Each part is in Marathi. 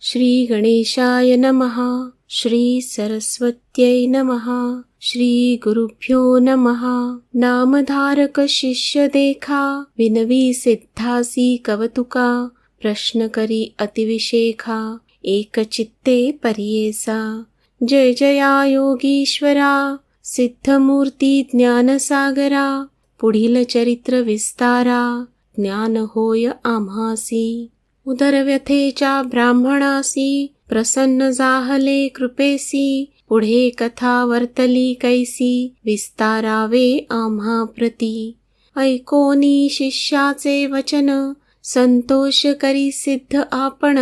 श्री गणेशाय नमः श्री सरस्वत्यै नमः श्री गुरुभ्यो नमः। नामधारक शिष्य देखा विनवी सिद्धासी कवतुका प्रश्न करी अतिविशेखा एकचित्ते पर्येसा। परियेसा जय जया योगीश्वरा सिद्धमूर्ती ज्ञानसागरा पुढील चरित्र विस्तारा ज्ञान होय आम्हासी। उदरव्यथेच्या ब्राह्मणासी प्रसन्न जाहले कृपेसी पुढे कथा वर्तली कैसी विस्तारावे आम्हा प्रती. ऐकोनी शिष्याचे वचन संतोष करी सिद्ध आपण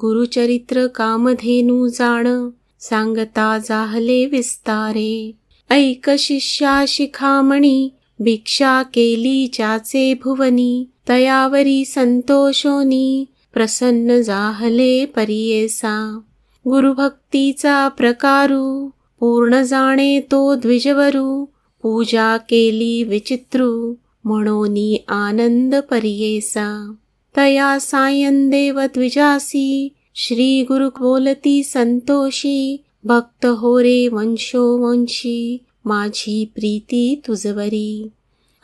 गुरुचरित्र कामधेनू जाण सांगता जाहले विस्तारे. ऐक शिष्या शिखामणी भिक्षा केली ज्याचे भुवनी तयावरी संतोषोनी प्रसन्न जाहले परियेसा गुरुभक्तीचा प्रकारू पूर्ण जाणे तो द्विजवरू पूजा केली विचित्रू म्हणून आनंद परियेसा तया सायन देव द्विजासी श्री गुरु बोलती संतोषी भक्त हो रे वंशो वंशी माझी प्रीती तुझवरी.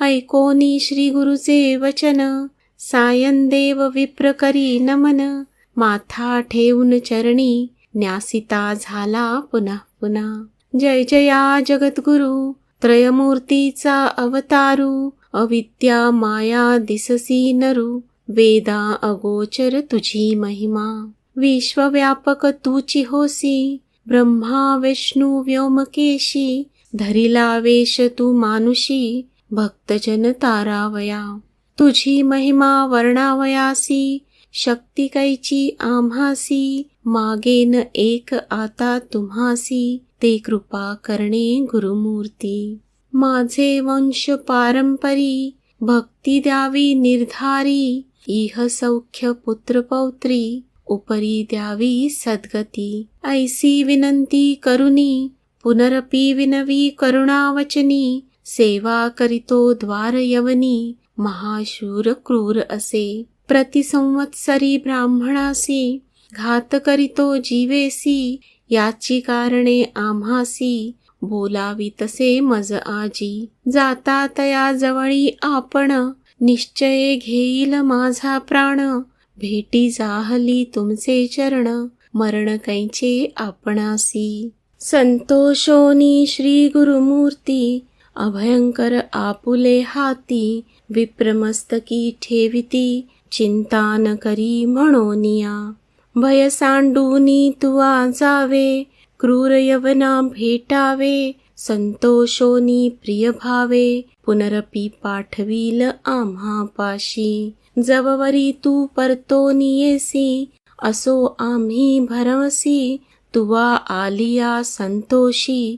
ऐकोनी श्री गुरुचे वचन सायं देव विप्र करी नमन माथा ठेवून चरणी न्यासिता झाला पुन्हा पुन्हा. जय जया जगद्गुरु त्रयमूर्तीचा अवतारू अविद्या माया दिससी नरू वेदा अगोचर तुझी महिमा. विश्वव्यापक तुची होसी ब्रह्मा विष्णू व्योमकेशी धरिला वेश तू मानुषी भक्तजन तारावया. तुझी महिमा वर्णावयासी शक्ती कैची आम्हासी मागेन एक आता तुम्हासी ते कृपा करणे गुरुमूर्ती. माझे वंश पारंपरी भक्ती द्यावी निर्धारी इह सौख्य पुत्र पौत्री उपरी द्यावी सद्गती. ऐसी विनंती करुणी पुनरपी विनवी करुणावचनी सेवा करितो द्वार यवनी महाशूर क्रूर असे प्रतिसंवत्सरी ब्राह्मणासी घात करितो जीवेसी याची कारणे आम्हासी बोलावी तसे मज आजी जाता तया जवळी आपण निश्चये घेईल माझा प्राण भेटी जाहली तुमचे चरण मरण कैचे आपणासी. संतोषोनी श्री गुरुमूर्ती अभयंकर आपुले हाती विप्रमस्तकी ठेविती चिंता न करी म्हणोनिया भय सांडूनी तुवा जावे क्रूर यवना भेटावे संतोषोनी प्रिय भावे पुनरपी पाठवील आम्हा पाशी. जववरी तू परतो येसी असो आम्ही भरवसी तुवा आलिया संतोषी.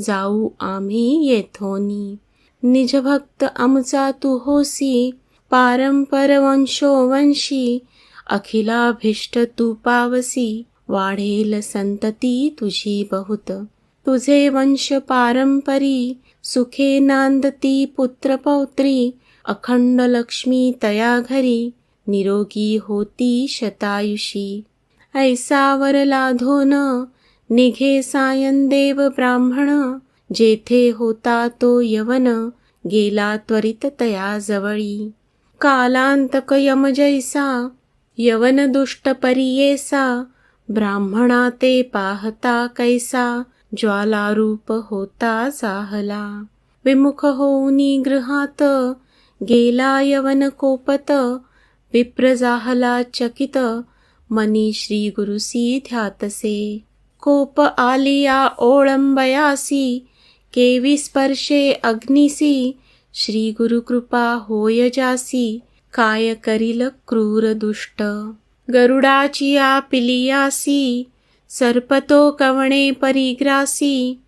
जाऊ आम्ही येथोनी. निजभक्त आमचा तू होसी पारंपर वंशोवंशी अखिलाभिष्ट तू पावसी वाढेल संतती तुझी बहुत. तुझे वंश पारंपरी सुखे नांदती पुत्र पौत्री अखंड लक्ष्मी तया घरी निरोगी होती शतायुषी. ऐसा वर लाधोन निघे सायन देव ब्राह्मण जेथे होता तो यवन गेला त्वरित तया जवळी. कालांतक यम जैसा यवन दुष्ट परियेसा ब्राह्मणा ते पाहता कैसा ज्वालारूप होता जाहला विमुख होऊनी गृहात गेला यवन कोपत विप्र जाहला चकित मनी श्री गुरुसी ध्यातसे. कोप आलिया ओळंबयासी केवी स्पर्शे अग्निसी श्री गुरुकृपा होय जासी काय करील क्रूर दुष्ट? गरुडाची या पिलियासी सर्पतो कवणे परिग्रासी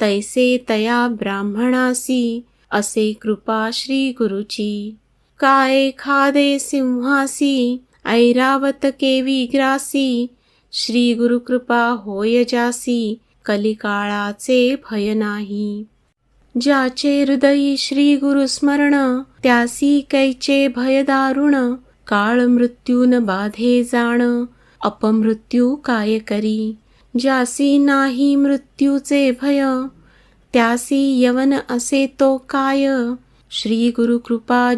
तैसे तया ब्राह्मणासी असे कृपा श्री गुरुची. काय खादे सिंहासी ऐरावत केवी ग्रासी श्री गुरुकृपा होय जासी कलिकाळाचे भय नाही. ज्याचे हृदयी श्री गुरुस्मरण त्यासी कैचे भय दारुण काळ मृत्यून बाधे जाण अपमृत्यू काय करी? ज्यासी नाही मृत्यूचे भय त्यासी यवन असे तो काय? श्री गुरु कृपा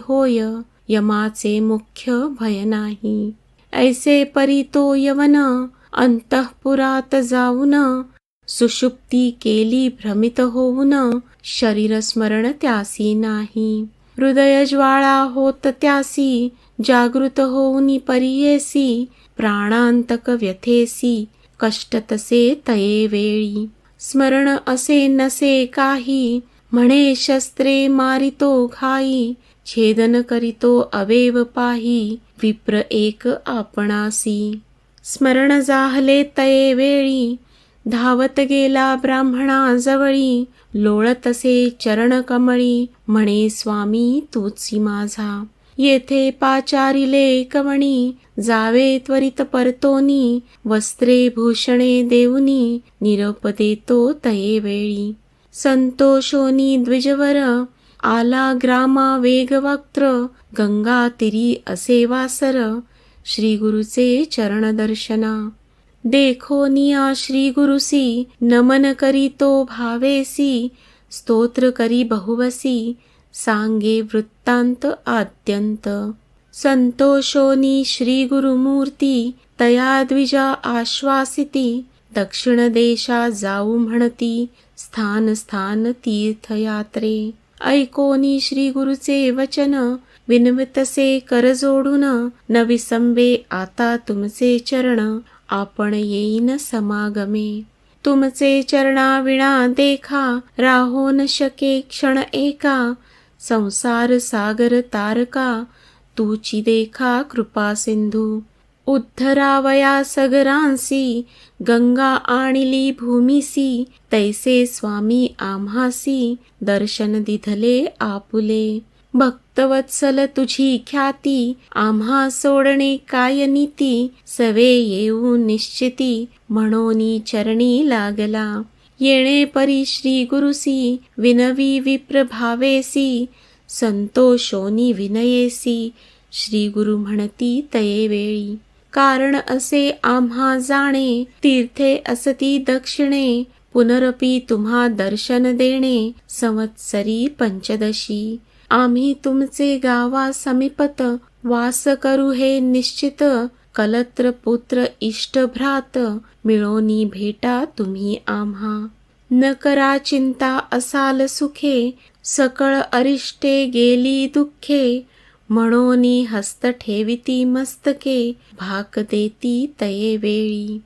होय यमाचे मुख्य भय नाही. ऐसे परी तो यवन अंतःपुरात जाऊन सुषुप्ती केली भ्रमित होऊन शरीर स्मरण त्यासी नाही. हृदय ज्वाळा होत त्यासी जागृत होऊनी परियेसी प्राणांतक व्यथेसी कष्ट तसे तये वेळी. स्मरण असे नसे काही म्हणे शस्त्रे मारितो घाई छेदन करितो अवेव पाही विप्र एक आपणासी. स्मरण जाहले तये वेळी धावत गेला ब्राह्मणा जवळी लोळतसे चरण कमळी म्हणे स्वामी तूची माझा. येथे पाचारिले कवणी जावे त्वरित परतोनी वस्त्रे भूषणे देऊनी निरोप देतो तये वेळी. संतोषोनी द्विजवर आला ग्रामा वेगवक्त्र गंगा तिरी असे वासर श्री गुरुचे चरण दर्शना देखो निया श्री गुरुसी नमन करी तो भावेसी स्तोत्र करी बहुवसी सांगे वृत्तांत आद्यंत. संतोषोनी श्री गुरुमूर्ती तया द्विजा आश्वासिती दक्षिण देशा जाऊ म्हणती स्थान स्थान तीर्थयात्रे. ऐकोनी श्री गुरुचे वचन. विनवतसे कर जोडून. न विसंबे आता तुमचे चरण. आपण येईन समागमे. तुमचे चरणा विणा देखा. राहो न शके क्षण एका. संसार सागर तारका. तूची देखा कृपा सिंधू. उद्धरावया सगरांसी गंगा आणली भूमिसी तैसे स्वामी आम्हासी दर्शन दिधले आपुले. भक्तवत्सल तुझी ख्याती आम्हा सोडणे काय नीती सवे येऊ निश्चिती म्हणोनी चरणी लागला. येणे परी श्री गुरुसी विनवी विप्रभावेसी संतोषोनी विनयेसी श्री गुरु म्हणती तये वेळी. कारण असे आम्हा जाणे तीर्थे असती दक्षिणे पुनरपी तुम्हा दर्शन देणे संवत्सरी पंचदशी. आम्ही तुमचे गावा समीपत वास करू हे निश्चित कलत्र पुत्र इष्ट भ्रात मिळोनी भेटा तुम्ही आम्हा. न करा चिंता असाल सुखे सकळ अरिष्टे गेली दुःखे म्हणून हस्त ठेविती मस्तके भाक देती तये वेळी.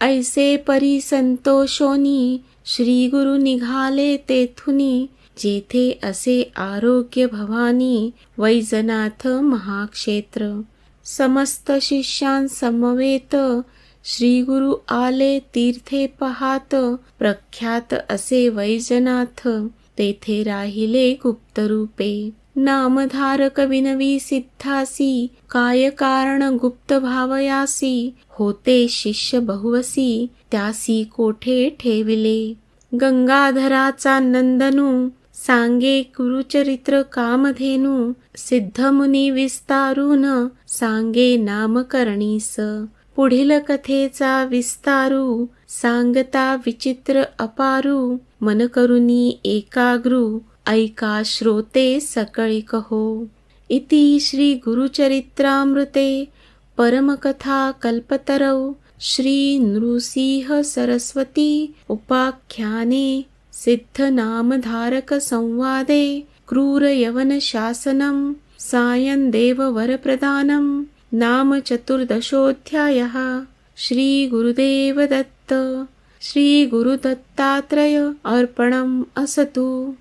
ऐसे परी संतोषोनी श्री गुरु निघाले तेथुनी जेथे असे आरोग्य भवानी वैजनाथ महाक्षेत्र. समस्त शिष्यांसमवेत श्री गुरु आले तीर्थे पहात प्रख्यात असे वैजनाथ तेथे राहिले गुप्तरूपे. नामधारक विनवी सिद्धासी काय कारण गुप्त भावयासी होते शिष्य बहुवसी त्यासी कोठे ठेविले? गंगाधराचा नंदनू सांगे कुरुचरित्र कामधेनू सिद्धमुनी विस्तारून सांगे नामकरणीस. पुढील कथेचा विस्तारू सांगता विचित्र अपारू मन करुनी एकाग्रू ऐका श्रोते सकळी कहो. इति श्री गुरुचरित्रामृते परमकथा कल्पतरौ श्री नृसिंह सरस्वती उपाख्याने सिद्धनामधारक संवादे क्रूर सायं देववरप्रदानं नाम चतुर्दशोऽध्यायः श्रीगुरुदेवदत्त श्रीगुरुदत्तात्रय अर्पणम् असतु।